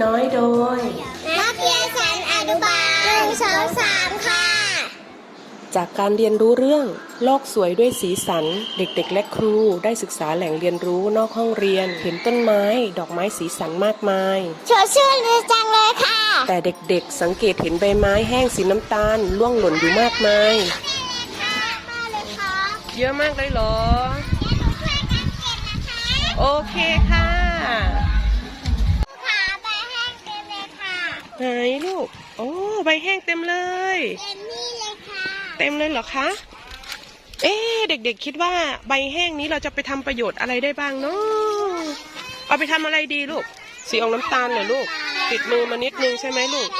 น้อยโดย นักเรียนชั้นอนุบาลหนึ่งสองสามค่ะ จากการเรียนรู้เรื่องโลกสวยด้วยสีสัน เด็กๆ และครูได้ศึกษาแหล่งเรียนรู้นอกห้องเรียน เห็นต้นไม้ ดอกไม้สีสันมากมาย ชวนชื่นเลยจังเลยค่ะ แต่เด็กๆ สังเกตเห็นใบไม้แห้งสีน้ำตาลล่วงหล่นอยู่มากมายมาเลยค่ะเยอะมากเลยเหรอเดี๋ยวหนูช่วยกันเก็บนะคะโอเคค่ะ ไหนลูก โอ้ใบแห้งเต็มเลย เต็มนี่เลยค่ะ เต็มเลยเหรอคะ เอ๊ะเด็กๆคิดว่าใบแห้งนี้เราจะไปทำประโยชน์อะไรได้บ้างเนาะเอาไปทำอะไรดีลูก สีออกน้ำตาลเหรอลูก ติดมือมานิดนึงใช่ไหมลูก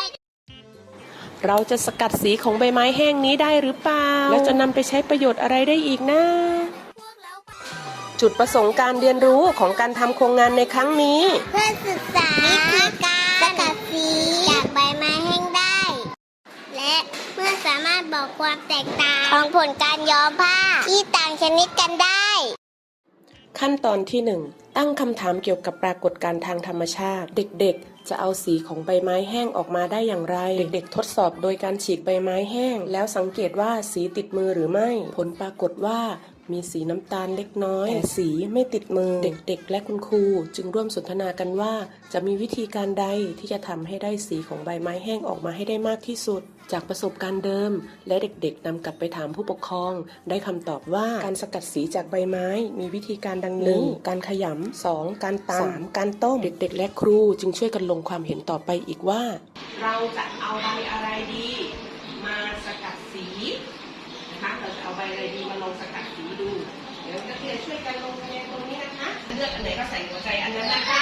เราจะสกัดสีของใบไม้แห้งนี้ได้หรือเปล่า แล้วจะนำไปใช้ประโยชน์อะไรได้อีกนะจุดประสงค์การเรียนรู้ของการทำโครงงานในครั้งนี้ เพื่อศึกษาวิธี ความแตกต่าง ของผลการย้อมผ้าที่ต่างชนิดกันได้ ขั้นตอนที่ 1 ตั้งคำถามเกี่ยวกับปรากฏการณ์ทางธรรมชาติ เด็กๆ จะเอาสีของใบไม้แห้งออกมาได้อย่างไร เด็กๆ ทดสอบโดยการฉีกใบไม้แห้ง แล้วสังเกตว่าสีติดมือหรือไม่ ผลปรากฏว่า มีสีน้ำตาลเล็กน้อย แต่สีไม่ติดมือ เด็กๆ และคุณครู จึงร่วมสนทนากันว่า จะมีวิธีการใดที่จะทำให้ได้สีของใบไม้แห้งออกมาให้ได้มากที่สุด จากประสบการณ์เดิม และเด็กๆนำกลับไปถามผู้ปกครอง ได้คำตอบว่าการสกัดสีจากใบไม้ มีวิธีการดังนี้ การขยำ 2. การตำ 3. การต้ม เด็กๆ และครูจึงช่วยกันลงความเห็นต่อไปอีกว่า เราจะเอาใบอะไรดี ลือกอันไหนก็ใส่หัวใจอันนั้นนะคะ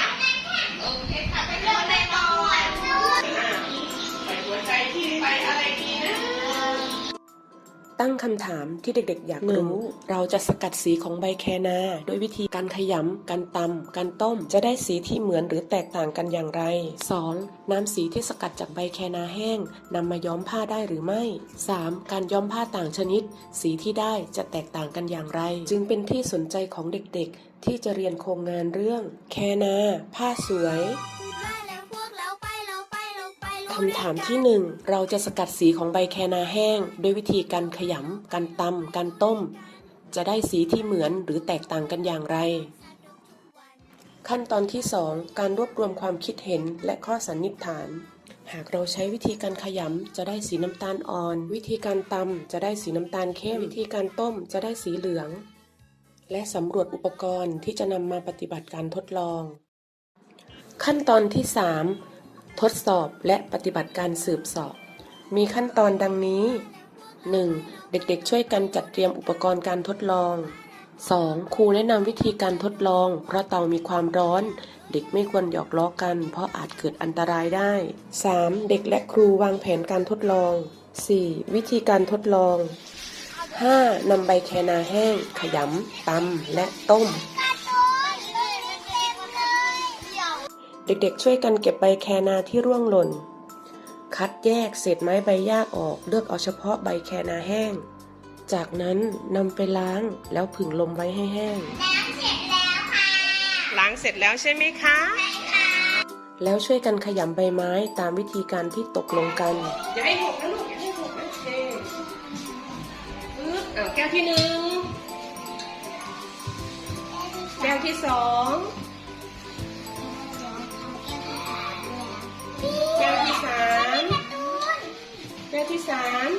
ตั้งคำถามที่เด็กๆ อยากรู้ เราจะสกัดสีของใบแคนาด้วยวิธีการขยำการตำการต้ม จะได้สีที่เหมือนหรือแตกต่างกันอย่างไร 2. น้ำสีที่สกัดจากใบแคนาแห้งนำมาย้อมผ้าได้หรือไม่ 3. การย้อมผ้าต่างชนิด สีที่ได้จะแตกต่างกันอย่างไร จึงเป็นที่สนใจของเด็กๆ ที่จะเรียนโครงงานเรื่อง แคนา ผ้าสวย คำถามที่หนึ่งเราจะสกัดสีของใบแคนาแห้ง ด้วยวิธีการขยำการตำการต้ม จะได้สีที่เหมือนหรือแตกต่างกันอย่างไร ขั้นตอนที่ 2 การรวบรวมความคิดเห็นและข้อสันนิษฐาน หากเราใช้วิธีการขยำจะได้สีน้ำตาลอ่อน วิธีการตำจะได้สีน้ำตาลเข้ม วิธีการต้มจะได้สีเหลือง และสำรวจอุปกรณ์ที่จะนำมาปฏิบัติการทดลอง ขั้นตอนที่ 3 ทดสอบและปฏิบัติการสืบสอบ มีขั้นตอนดังนี้ 1. เด็กๆช่วยกันจัดเตรียมอุปกรณ์การทดลอง 2. ครูแนะนำวิธีการทดลอง เพราะเตามีความร้อน เด็กไม่ควรหยอกล้อกัน เพราะอาจเกิดอันตรายได้ 3. เด็กและครูวางแผนการทดลอง 4. วิธีการทดลอง 5. นำใบแคนาแห้ง ขยำตำและต้ม เด็กๆ ช่วยกันเก็บใบแคนาที่ร่วงหล่น คัดแยกเศษไม้ใบหญ้าออกเลือกเอาเฉพาะใบแคนาแห้ง จากนั้นนำไปล้างแล้วผึ่งลมไว้ให้แห้ง ล้างเสร็จแล้วใช่ไหมคะ แล้วช่วยกันขยำใบไม้ตามวิธีการที่ตกลงกันอย่าให้หกนะลูกอย่าให้หกนะโอเคปึ๊บเอาแก้วที่หนึ่งแก้วที่สอง สาม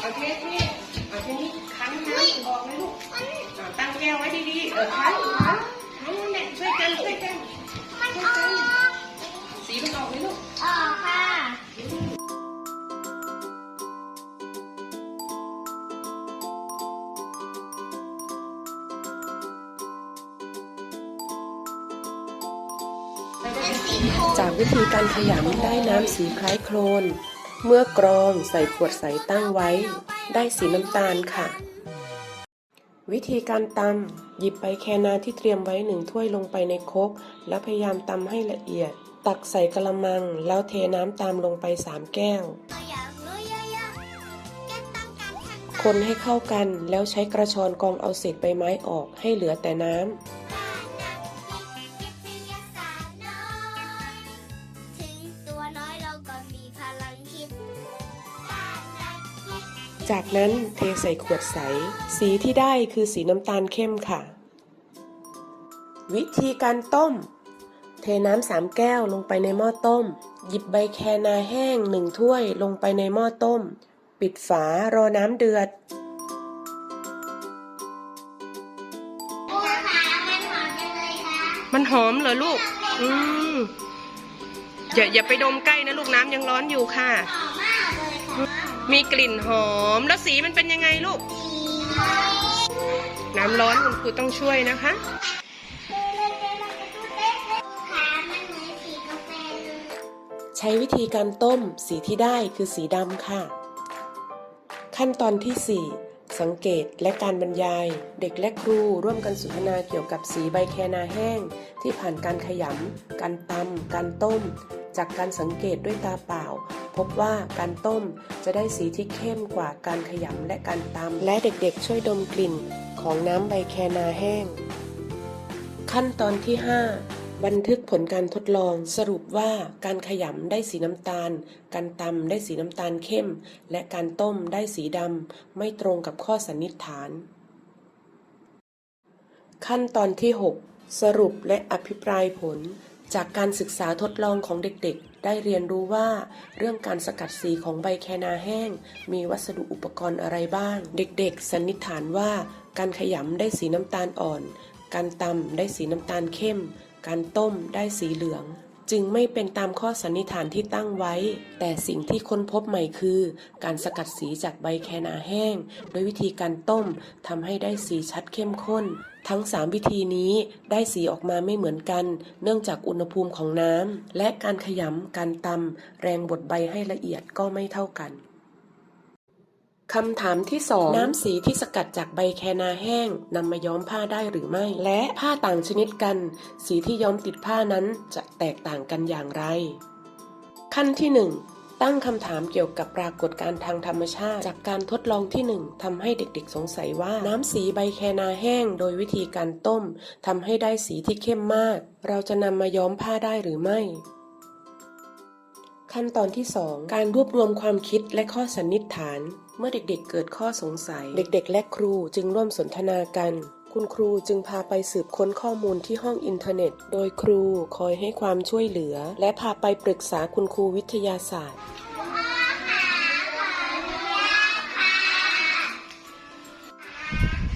เอาเทสนี่เอาเทสนี่คั้นน้ำออกเลยลูกเอาตั้งแก้วไว้ดีๆ เออคั้นคั้นคั้นนั่นแหละช่วยกันช่วยกันมันออกสีมันออกไหมลูกออกค่ะจากวิธีการขยำได้น้ำสีคล้ายโคลน เมื่อกรองใส่ขวดใสตั้งไว้ ได้สีน้ำตาลค่ะ วิธีการตำหยิบใบแคนาที่เตรียมไว้หนึ่งถ้วยลงไปในครกแล้วพยายามตำให้ละเอียด ตักใส่กระมัง แล้วเทน้ำตามลงไปสามแก้ว คนให้เข้ากันแล้วใช้กระชอนกรองเอาเศษใบไม้ออกให้เหลือแต่น้ำ จากนั้นเทใส่ขวดใส สีที่ได้คือสีน้ำตาลเข้มค่ะ วิธีการต้ม เทน้ำสามแก้วลงไปในหม้อต้ม หยิบใบแคนาแห้งหนึ่งถ้วยลงไปในหม้อต้ม ปิดฝารอน้ำเดือดครูคะมันหอมจังเลยค่ะมันหอมเหรอลูก อืมอย่าอย่าไปดมใกล้นะลูกน้ำยังร้อนอยู่ค่ะ มีกลิ่นหอม แล้วสีมันเป็นยังไงลูกสีน้ำร้อนคุณครูต้องช่วยนะคะขามันเหมือนสีกาแฟเลยใช้วิธีการต้มสีที่ได้คือสีดำค่ะ ขั้นตอนที่ 4 สังเกตและการบรรยาย เด็กและครูร่วมกันสนทนาเกี่ยวกับสีใบแคนาแห้ง ที่ผ่านการขยำการตำการต้ม จากการสังเกตด้วยตาเปล่า พบว่าการต้มจะได้สีที่เข้มกว่าการขยำและการตำและเด็กๆ ช่วยดมกลิ่นของน้ำใบแคนาแห้ง ขั้นตอนที่ 5บันทึกผลการทดลองสรุปว่าการขยำได้สีน้ำตาล การตำได้สีน้ำตาลเข้ม และการต้มได้สีดำ ไม่ตรงกับข้อสันนิษฐาน ขั้นตอนที่ 6 สรุปและอภิปรายผล จากการศึกษาทดลองของเด็กๆ ได้เรียนรู้ว่า เรื่องการสกัดสีของใบแคนาแห้ง มีวัสดุอุปกรณ์อะไรบ้าง เด็กๆ สันนิษฐานว่า การขยำได้สีน้ำตาลอ่อน การตำได้สีน้ำตาลเข้ม การต้มได้สีเหลือง จึงไม่เป็นตามข้อสันนิษฐานที่ตั้งไว้ แต่สิ่งที่ค้นพบใหม่คือ การสกัดสีจากใบแคนาแห้ง โดยวิธีการต้มทำให้ได้สีชัดเข้มข้น ทั้ง 3 วิธีนี้ได้สีออกมาไม่เหมือนกัน เนื่องจากอุณหภูมิของน้ำและการขยำการตำแรงบดใบให้ละเอียดก็ไม่เท่ากันคำถามที่ 2 น้ำสีที่สกัดจากใบแคนาแห้งนำมาย้อมผ้าได้หรือไม่ และผ้าต่างชนิดกัน สีที่ย้อมติดผ้านั้นจะแตกต่างกันอย่างไร ขั้นที่ 1 ตั้งคำถามเกี่ยวกับปรากฏการณ์ทางธรรมชาติ จากการทดลองที่ 1ทำให้เด็กๆ สงสัยว่าน้ำสีใบแคนาแห้ง โดยวิธีการต้มทำให้ได้สีที่เข้มมาก เราจะนำมาย้อมผ้าได้หรือไม่ ขั้นตอนที่ 2 การรวบรวมความคิดและข้อสันนิษฐาน เมื่อเด็กๆ เกิดข้อสงสัย เด็กๆ และครูจึงร่วมสนทนากัน คุณครูจึงพาไปสืบค้นข้อมูลที่ห้องอินเทอร์เน็ต โดยครูคอยให้ความช่วยเหลือ และพาไปปรึกษาคุณครูวิทยาศาสตร์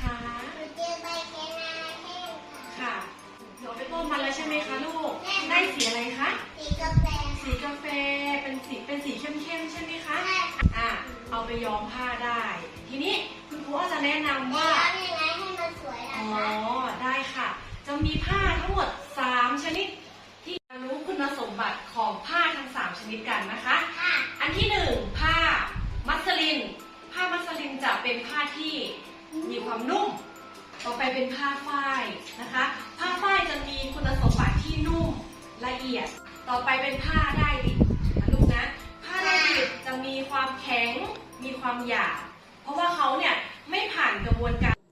ค่ะเจอใบแคนาแห้งค่ะหนูเอาไปต้มมาแล้วใช่ไหมคะลูก ได้สีอะไรคะ สีกาแฟ สีกาแฟ เป็นสี เป็นสีเข้มๆใช่ไหมคะ อะเอาไปย้อมผ้าได้ ทีนี้คุณครูก็จะแนะนำว่า อ๋อ ได้ค่ะ จะมีผ้าทั้งหมด 3 ชนิด ที่จะรู้คุณสมบัติของผ้าทั้ง 3 ชนิดกันนะคะ ค่ะ อันที่หนึ่งผ้ามัสลิน ผ้ามัสลินจะเป็นผ้าที่มีความนุ่ม ต่อไปเป็นผ้าฝ้ายนะคะ ผ้าฝ้ายจะมีคุณสมบัติที่นุ่มละเอียด ต่อไปเป็นผ้าได้ดิบนะลูกนะ ผ้าได้ดิบจะมีความแข็ง มีความหยาบ เพราะว่าเขาเนี่ย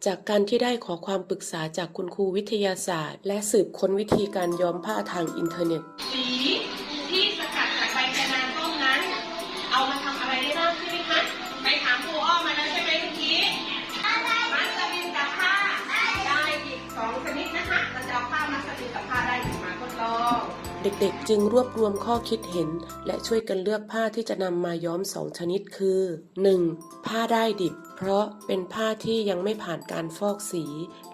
จากการที่ได้ขอความปรึกษาจากคุณครูวิทยาศาสตร์ และสืบค้นวิธีการย้อมผ้าทางอินเทอร์เน็ต เด็กๆจึงรวบรวมข้อคิดเห็น และช่วยกันเลือกผ้าที่จะนำมาย้อมสองชนิดคือ 1. ผ้าได้ดิบ เพราะเป็นผ้าที่ยังไม่ผ่านการฟอกสี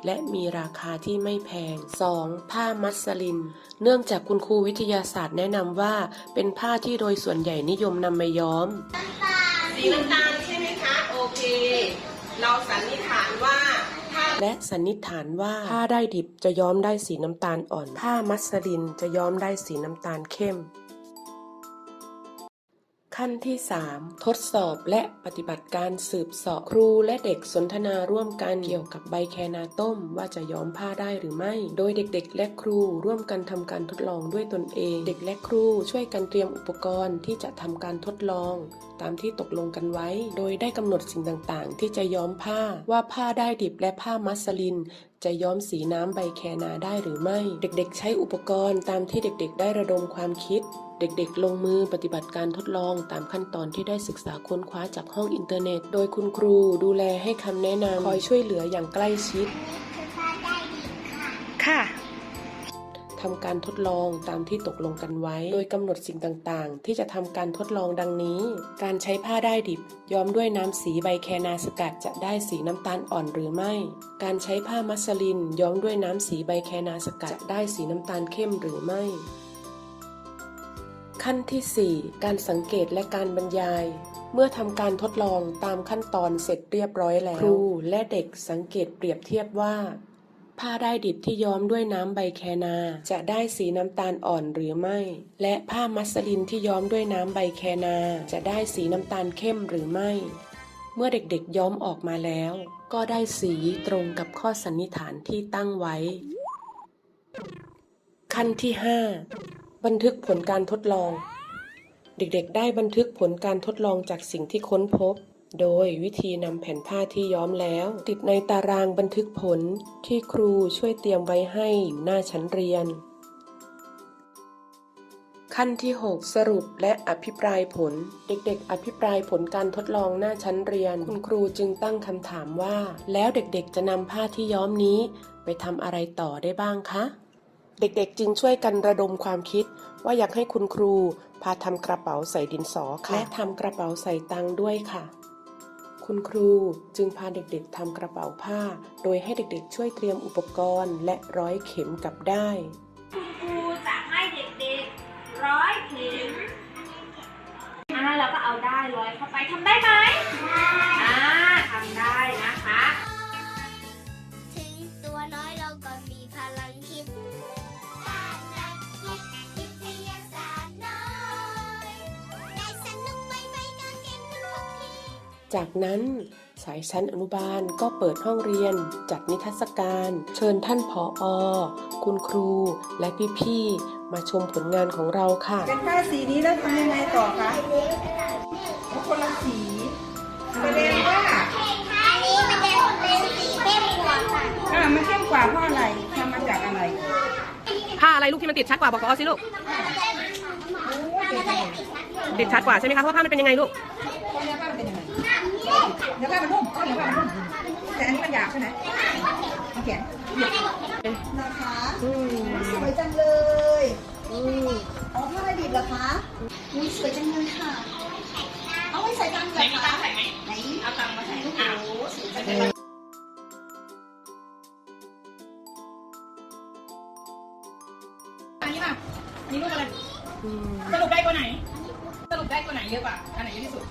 และมีราคาที่ไม่แพง 2. ผ้ามัสลิน เนื่องจากคุณครูวิทยาศาสตร์แนะนำว่า เป็นผ้าที่โดยส่วนใหญ่นิยมนำมาย้อม สีน้ำตาลใช่ไหมคะ โอเค เราสันนิษฐานว่าผ้า และสันนิษฐานว่าผ้าได้ดิบจะย้อมได้สีน้ำตาลอ่อน ผ้ามัสลินจะย้อมได้สีน้ำตาลเข้ม ขั้นที่ 3 ทดสอบและปฏิบัติการสืบสอบครูและเด็กสนทนาร่วมกันเกี่ยวกับใบแคนาต้ม ว่าจะย้อมผ้าได้หรือไม่ โดยเด็กๆ และครูร่วมกันทำการทดลองด้วยตนเอง เด็กและครูช่วยกันเตรียมอุปกรณ์ที่จะทำการทดลอง ตามที่ตกลงกันไว้ โดยได้กำหนดสิ่งต่างๆ ที่จะย้อมผ้าว่าผ้าได้ดิบและผ้ามัสลินจะย้อมสีน้ำใบแคนาได้หรือไม่ เด็กๆ ใช้อุปกรณ์ตามที่เด็กๆ ได้ระดมความคิด เด็กๆ ลงมือปฏิบัติการทดลองตามขั้นตอนที่ได้ศึกษาค้นคว้าจากห้องอินเทอร์เน็ต โดยคุณครูดูแลให้คำแนะนำคอยช่วยเหลืออย่างใกล้ชิดคือผ้าได้ดีค่ะค่ะทำการทดลองตามที่ตกลงกันไว้ โดยกำหนดสิ่งต่างๆ ที่จะทำการทดลองดังนี้ การใช้ผ้าได้ดิบ ย้อมด้วยน้ำสีใบแคนาสกัดจะได้สีน้ำตาลอ่อนหรือไม่ การใช้ผ้ามัสลินย้อมด้วยน้ำสีใบแคนาสกัดจะได้สีน้ำตาลเข้มหรือไม่ ขั้นที่ 4 การสังเกตและการบรรยาย เมื่อทำการทดลองตามขั้นตอนเสร็จเรียบร้อยแล้ว ครูและเด็กสังเกตเปรียบเทียบว่า ผ้าได้ดิบที่ย้อมด้วยน้ำใบแคนา จะได้สีน้ำตาลอ่อนหรือไม่ และผ้ามัสลินที่ย้อมด้วยน้ำใบแคนา จะได้สีน้ำตาลเข้มหรือไม่ เมื่อเด็กๆย้อมออกมาแล้ว ก็ได้สีตรงกับข้อสันนิษฐานที่ตั้งไว้ ขั้นที่ 5 บันทึกผลการทดลอง เด็กๆ ได้บันทึกผลการทดลองจากสิ่งที่ค้นพบ โดยวิธีนำแผ่นผ้าที่ย้อมแล้ว ติดในตารางบันทึกผลที่ครูช่วยเตรียมไว้ให้อยู่หน้าชั้นเรียน ขั้นที่ 6 สรุปและอภิปรายผล เด็กๆ อภิปรายผลการทดลองหน้าชั้นเรียน คุณครูจึงตั้งคำถามว่า แล้วเด็กๆ จะนำผ้าที่ย้อมนี้ ไปทำอะไรต่อได้บ้างคะ เด็กๆจึงช่วยกันระดมความคิด ว่าอยากให้คุณครูพาทำกระเป๋าใส่ดินสอค่ะและทำกระเป๋าใส่ตังค์ด้วยค่ะ คุณครูจึงพาเด็กๆทำกระเป๋าผ้า โดยให้เด็กๆ ช่วยเตรียมอุปกรณ์ และร้อยเข็มกับได้ายครูจะให้เด็กๆร้อยเข็มอ่าเราก็เอาได้ร้อยเข้าไปทำได้ไหม จากนั้นสายชั้นอนุบาลก็เปิดห้องเรียน จัดนิทรรศการ เชิญท่านผออคุณครู และพี่ๆ มาชมผลงานของเราค่ะเป็นผ้าสีนี้แล้วทำยังไงต่อคะเอาคนละสีแสดงว่าอันนี้มันจะเป็นสีเข้มกว่าค่ะอ่ามันเข้มกว่าเพราะอะไรทำมาจากอะไรผ้าอะไรลูกที่มันติดชัดกว่าบอกเขาสิลูกติดชัดกว่าใช่ไหมคะเพราะว่าผ้ามันเป็นยังไงลูก เพราเนื้อผ้ามันเป็นยังไงเนื้อผ้ามันนุ่มเพราเนื้อผ้ามันนุ่มแต่อันนี้มันหยาบใช่ไหมมันแข็งนะคะสวยจังเลยอ๋อผ้าดิบเหรอคะอุ้ยสวยจังเลยค่ะ เอาไว้ใส่ตังค์เหรอคะไหนไหนเอาตังค์มาใส่โอ้โหสวยจังเลยอันนี้ป่ะนี่รูปอะไรสรุปได้ตัวไหน สรุปได้ตัวไหนเยอะกว่าอันไหนเยอะที่สุด